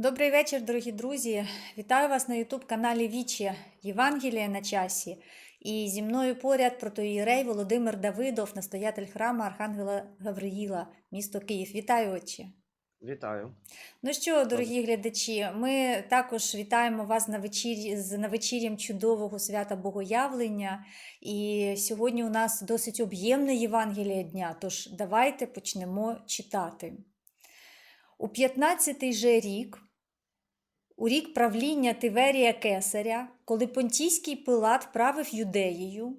Добрий вечір, дорогі друзі. Вітаю вас на Ютуб-каналі Вічі Євангелія на часі. І зі мною поряд протоїрей Володимир Давидов, настоятель храму Архангела Гавриїла, місто Київ. Вітаю, отче. Вітаю. Ну що, дорогі глядачі, ми також вітаємо вас на вечірі з на вечір'ям чудового свята Богоявлення. І сьогодні у нас досить об'ємне Євангеліє дня. Тож давайте почнемо читати. У 15-й же рік, у рік правління Тиверія Кесаря, коли Понтійський Пилат правив Юдеєю,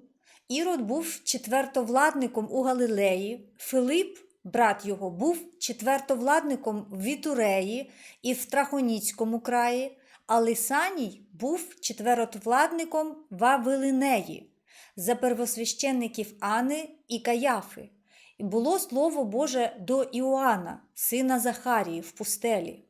Ірод був четвертовладником у Галилеї, Филип, брат його, був четвертовладником в Вітуреї і в Трахоніцькому краї, а Лисаній був четвертовладником в Авелинеї за первосвященників Ани і Каяфи. І було слово Боже до Іоанна, сина Захарії, в пустелі.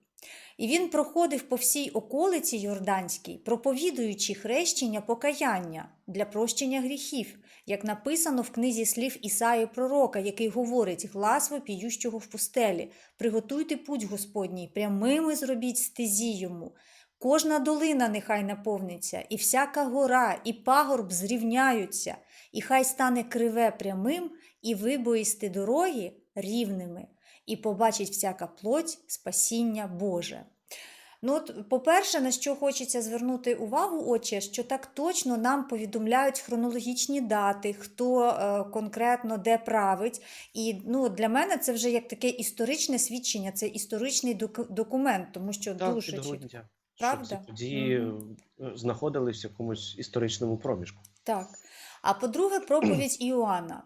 І він проходив по всій околиці Йорданській, проповідуючи хрещення покаяння для прощення гріхів, як написано в книзі слів Ісаї Пророка, який говорить глас вопіющого в пустелі: Приготуйте путь Господній, прямими зробіть стезі йому. Кожна долина нехай наповниться, і всяка гора, і пагорб зрівняються, і хай стане криве прямим, і вибоїсти дороги рівними, і побачить всяка плоть спасіння Боже. Ну, от, по-перше, на що хочеться звернути увагу, отче, що так точно нам повідомляють хронологічні дати, хто е, конкретно де править. І ну, для мене це вже як таке історичне свідчення, це історичний док- документ, тому що Так, дуже чітко. Правда? Щоб ці події Мгм. е, знаходились в якомусь історичному проміжку. Так. А по-друге, проповідь Іоанна.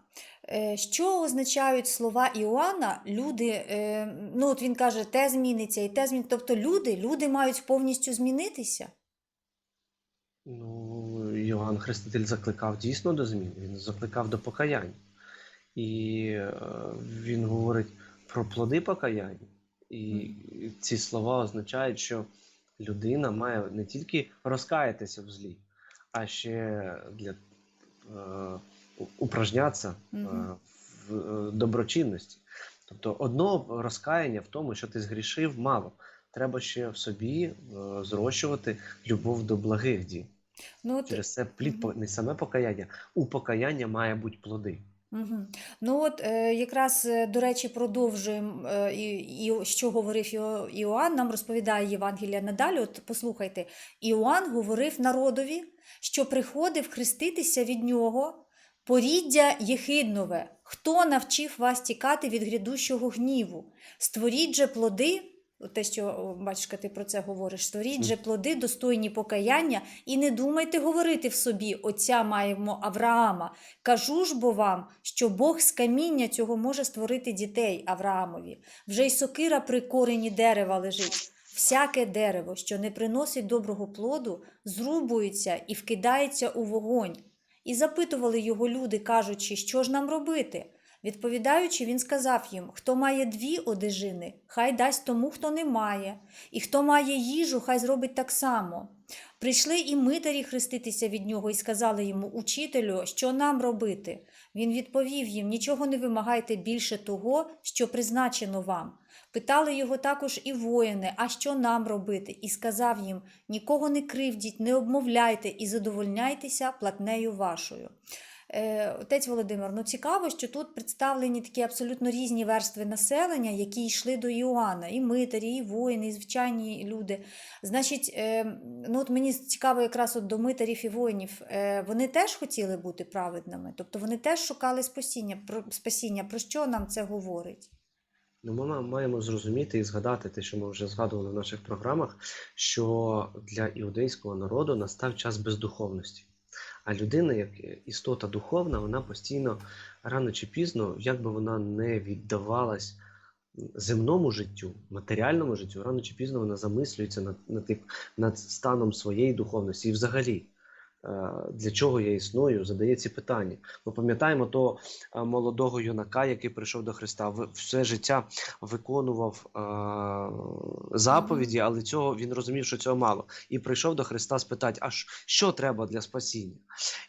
Е, Що означають слова Іоанна? Люди, е, ну от він каже, те зміниться і те зміниться. Тобто люди, люди мають повністю змінитися. Ну, Йоанн Хреститель закликав дійсно до змін, він закликав до покаяння. І е, він говорить про плоди покаяння. І ці слова означають, що людина має не тільки розкаятися в злі, а ще для упражнятися е, в е, доброчинності. Тобто одного розкаяння в тому, що ти згрішив, мало. Треба ще в собі е, зрощувати любов до благих дій. Ну, от, Через це плід по- не саме покаяння, у покаяння має бути плоди. Угу. Ну от е, якраз, до речі, продовжуємо, е, і, і що говорив Іоанн, нам розповідає Євангелія надалі. От послухайте, Іоанн говорив народові, що приходив хреститися від нього поріддя Єхиднове. Хто навчив вас тікати від грядущого гніву? Створіть же плоди, те, що о, батюшка, ти про це говориш, створіть же плоди, достойні покаяння, і не думайте говорити в собі, отця маємо Авраама. Кажу ж бо вам, що Бог з каміння цього може створити дітей Авраамові. Вже й сокира при корені дерева лежить. Всяке дерево, що не приносить доброго плоду, зрубується і вкидається у вогонь. І запитували його люди, кажучи, що ж нам робити? Відповідаючи, він сказав їм: хто має дві одежини, хай дасть тому, хто не має, і хто має їжу, хай зробить так само. Прийшли і митарі хреститися від нього і сказали йому, Учителю, що нам робити? Він відповів їм: Нічого не вимагайте більше того, що призначено вам. Питали його також і воїни, а що нам робити? І сказав їм: Нікого не кривдіть, не обмовляйте і задовольняйтеся платнею вашою. Е, Отець Володимир, ну цікаво, що тут представлені такі абсолютно різні верстви населення, які йшли до Іоанна, і митарі, і воїни, і звичайні люди. Значить, е, ну от мені цікаво якраз от до митарів і воїнів. Е, вони теж хотіли бути праведними, тобто вони теж шукали спасіння. Про спасіння. Про що нам це говорить? Ну, ми маємо зрозуміти і згадати те, що ми вже згадували в наших програмах, що для іудейського народу настав час бездуховності. А людина, як істота духовна, вона постійно рано чи пізно, як би вона не віддавалась земному життю, матеріальному життю, рано чи пізно вона замислюється над, над, над станом своєї духовності і взагалі. Е, Для чого я існую, задає ці питання. Ми пам'ятаємо того е, молодого юнака, який прийшов до Христа, все життя виконував е, заповіді, але цього він розумів, що цього мало. І прийшов до Христа спитати, а що треба для спасіння?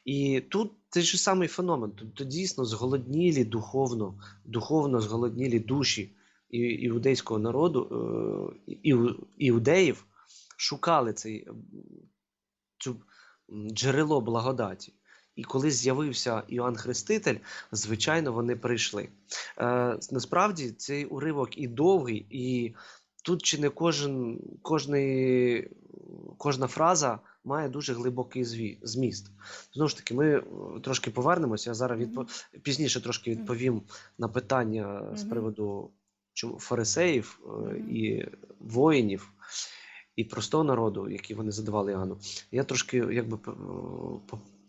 І тут той же самий феномен. Тобто дійсно зголоднілі духовно, духовно зголоднілі душі іудейського народу, іудеїв шукали цей, цю джерело благодаті. І коли з'явився Іоанн Хреститель, звичайно, вони прийшли. Е, насправді цей уривок і довгий, і тут чи не кожен, кожний, кожна фраза має дуже глибокий зві- зміст. Знову ж таки, ми е, трошки повернемося. Я зараз відпо... пізніше трошки відповім на питання з приводу фарисеїв е, і воїнів. І простого народу, які вони задавали Іоанну. Я трошки якби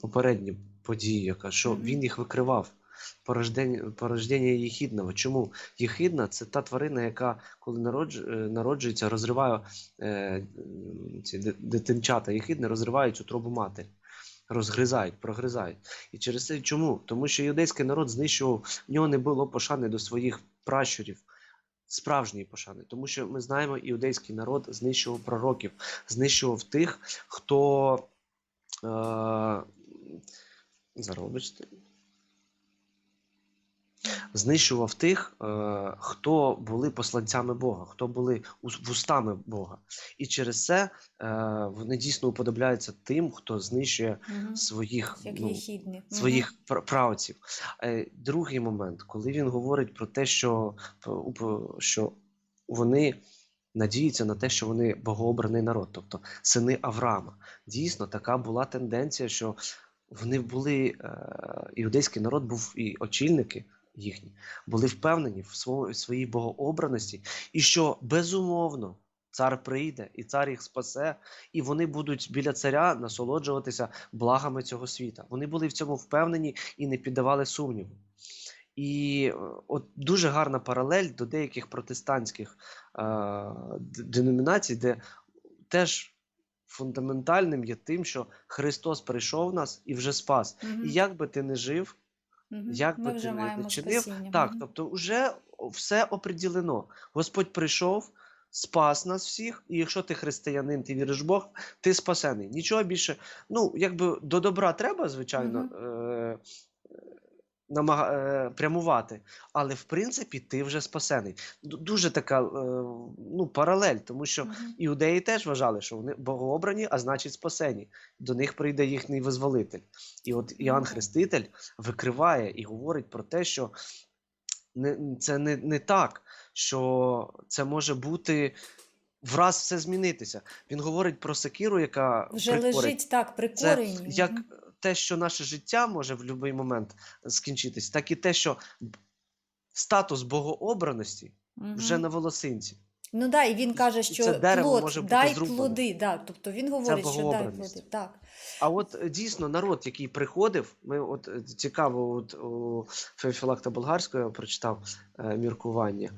попередні події, яка що Мгм. він їх викривав. Порождення, порождення єхідного. Чому? Єхидна це та тварина, яка коли народж, е, народжується, розриває е, ці дитинчата єхидне, розривають утробу матері. Розгризають, прогризають. І через це чому? Тому що юдейський народ знищував, в нього не було пошани до своїх пращурів, справжньої пошани. Тому що ми знаємо, іудейський народ знищував пророків, знищував тих, хто. Е, зараз, вибачте. Знищував тих, е, хто були посланцями Бога, хто були ус- вустами Бога. І через це е, вони дійсно уподобляються тим, хто знищує своїх, ну, своїх пр- правців. Е, Другий момент, коли він говорить про те, що, що вони надіються на те, що вони богообраний народ, тобто сини Авраама. Дійсно, така була тенденція, що вони були, іудейський народ був і очільники їхні, були впевнені в своїй, богообраності, і що безумовно. Цар прийде, і цар їх спасе, і вони будуть біля царя насолоджуватися благами цього світа. Вони були в цьому впевнені і не піддавали сумніву. І е, от дуже гарна паралель до деяких протестантських е, деномінацій, де теж фундаментальним є тим, що Христос прийшов нас і вже спас. Мгм. І як би ти не жив, Мгм. як Ми би вже ти не, маємо чинив, спасіння. так, угу. тобто вже все оприділено. Господь прийшов, спас нас всіх, і якщо ти християнин, ти віриш в Бог, ти спасений. Нічого більше. Ну, якби до добра треба, звичайно, угу. е- намага- е- прямувати, але в принципі ти вже спасений. Дуже така е- ну, паралель, тому що. Іудеї теж вважали, що вони богообрані, а значить спасені. До них прийде їхній визволитель. І от Іоанн. Хреститель викриває і говорить про те, що не, це не, не так, що це може бути враз все змінитися. Він говорить про секіру, яка Вже прикорить. лежить так при Це як. Те, що наше життя може в будь-який момент скінчитись, так і те, що статус богообраності вже на волосинці. Ну да, і він каже, що це дерево плод, може бути дай зрубане. плоди. Да, тобто він говорить, що дай плоди. Так. А от е, дійсно народ, який приходив, ми от е, цікаво, от у Феофілакта Болгарського я прочитав е, міркування.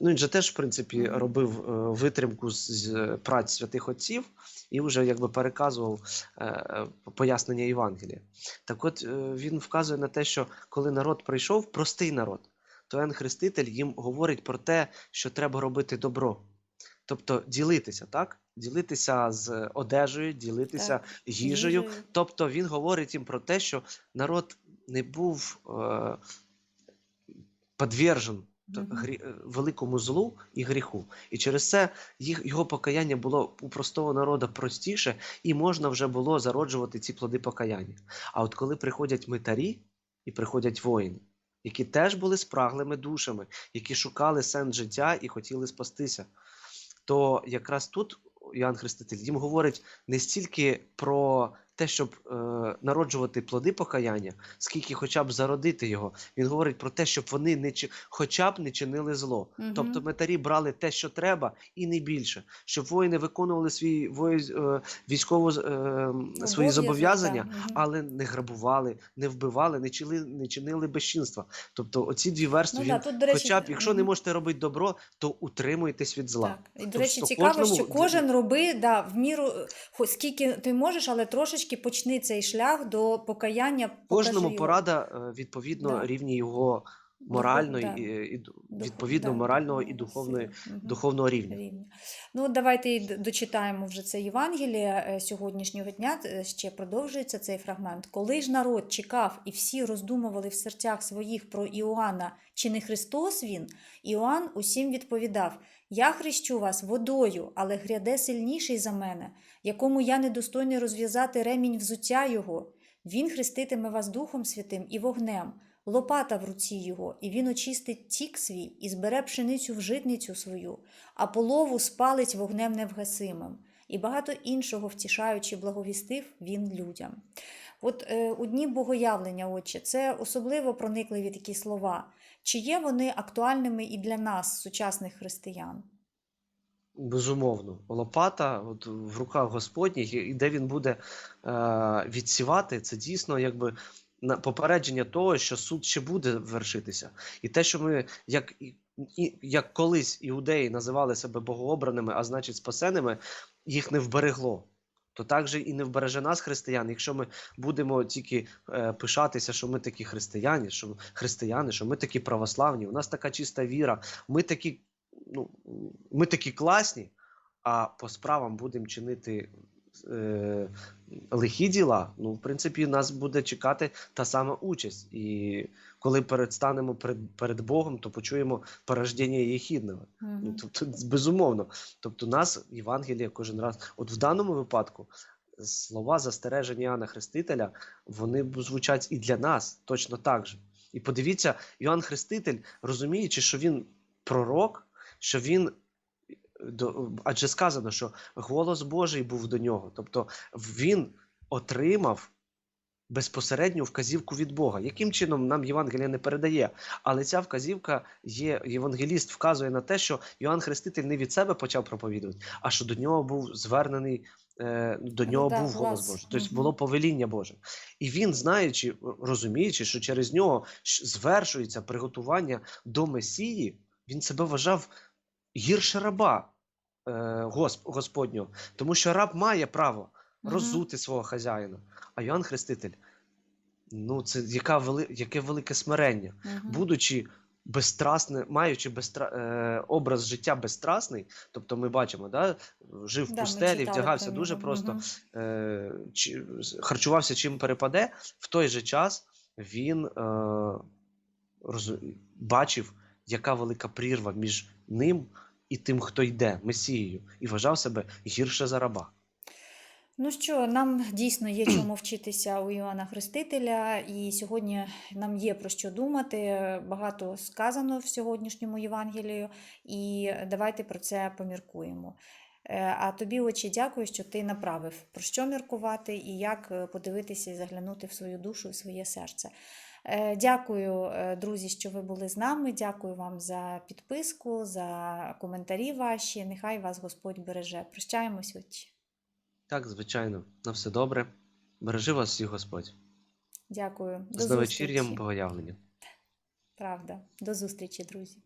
Ну, він же теж, в принципі, робив е, витримку з, з праць святих отців і вже якби переказував е, е, пояснення Євангелія. Так от е, він вказує на те, що коли народ прийшов, простий народ, то Ян Хреститель їм говорить про те, що треба робити добро. Тобто ділитися, так? Ділитися з одежею, ділитися Так, їжею. Їжею. Тобто він говорить їм про те, що народ не був е, Мгм. Грі, е, великому злу і гріху. І через це їх, його покаяння було у простого народу простіше, і можна вже було зароджувати ці плоди покаяння. А от коли приходять митарі і приходять воїни, які теж були спраглими душами, які шукали сенс життя і хотіли спастися, то якраз тут Іоанн Хреститель їм говорить не стільки про те, щоб е, народжувати плоди покаяння, скільки хоча б зародити його. Він говорить про те, щоб вони не чи, хоча б не чинили зло. Мгм. Тобто метарі брали те, що треба, і не більше, щоб воїни виконували свій вої- е, військово е, свої зобов'язання, але не грабували, не вбивали, не чинили, не чинили безчинства. Тобто, оці дві верстви. Ну, він, да, тут, речі, хоча б, якщо не можете робити добро, то утримуйтесь від зла. Так. І, до Тобто речі, цікаво, кожному- що кожен роби да, в міру, е, хо- скільки ти можеш, але трошечки почни цей шлях до покаяння. Кожному його. порада е, відповідно Да. рівні його моральної да. і, і відповідно да, морального і духовної, сили. Духовного рівня. рівня. Ну, давайте дочитаємо вже це Євангеліє е, сьогоднішнього дня. Ще продовжується цей фрагмент. Коли ж народ чекав і всі роздумували в серцях своїх про Іоанна, чи не Христос він, Іоанн усім відповідав: Я хрещу вас водою, але гряде сильніший за мене, якому я недостойний розв'язати ремінь взуття його. Він хреститиме вас Духом Святим і вогнем, лопата в руці його, і він очистить тік свій і збере пшеницю в житницю свою, а полову спалить вогнем невгасимим. І багато іншого втішаючи благовістив він людям. От е, у дні богоявлення, отче, це особливо проникливі такі слова. Чи є вони актуальними і для нас, сучасних християн? Безумовно, лопата от в руках Господніх, і де він буде е, відсівати, це дійсно якби на попередження того, що суд ще буде вершитися. І те, що ми, як, і- як колись іудеї називали себе богообраними, а значить спасеними, їх не вберегло. То так же і не вбереже нас, християн, якщо ми будемо тільки е, пишатися, що ми такі християни, що християни, що ми такі православні, у нас така чиста віра, ми такі, ну, ми такі класні, а по справам будемо чинити е, лихі діла, ну, в принципі, нас буде чекати та сама участь. І коли передстанемо перед, перед Богом, то почуємо порождення єхідного. Ну, тобто, безумовно. Тобто, нас Євангеліє кожен раз. От в даному випадку слова застереження Іоанна Хрестителя, вони звучать і для нас точно так же. І подивіться, Іоанн Хреститель, розуміючи, що він пророк, що він. Адже сказано, що голос Божий був до нього. Тобто він отримав безпосередню вказівку від Бога. Яким чином нам Євангелія не передає? Але ця вказівка є, євангеліст вказує на те, що Йоанн Хреститель не від себе почав проповідувати, а що до нього був звернений, е, до нього да, був голос. Божий. Тобто було повеління Боже. І він, знаючи, розуміючи, що через нього звершується приготування до Месії, він себе вважав гірше раба е, Госп- Господнього, тому що раб має право роззути свого хазяїна. А Йоанн Хреститель, ну це яка вели, яке велике смирення, будучи безстрасне, маючи безстра, е, образ життя безстрасний, тобто ми бачимо, да, жив в Да, пустелі, вдягався дуже просто, е, чи, харчувався чим перепаде, в той же час він е, розу- бачив, яка велика прірва між ним і тим, хто йде, Месією, і вважав себе гірше за раба. Ну що, нам дійсно є чому вчитися у Іоанна Хрестителя, і сьогодні нам є про що думати. Багато сказано в сьогоднішньому Євангелію, і давайте про це поміркуємо. Е, А тобі, очі, дякую, що ти направив про що міркувати і як е, подивитися і заглянути в свою душу і своє серце. Е, Дякую, е, друзі, що ви були з нами. Дякую вам за підписку, за коментарі ваші. Нехай вас Господь береже. Прощаємось, очі. Так, звичайно, на все добре. Бережи вас всіх Господь. Дякую. До З новечір'ям богоявлення. Правда. До зустрічі, друзі.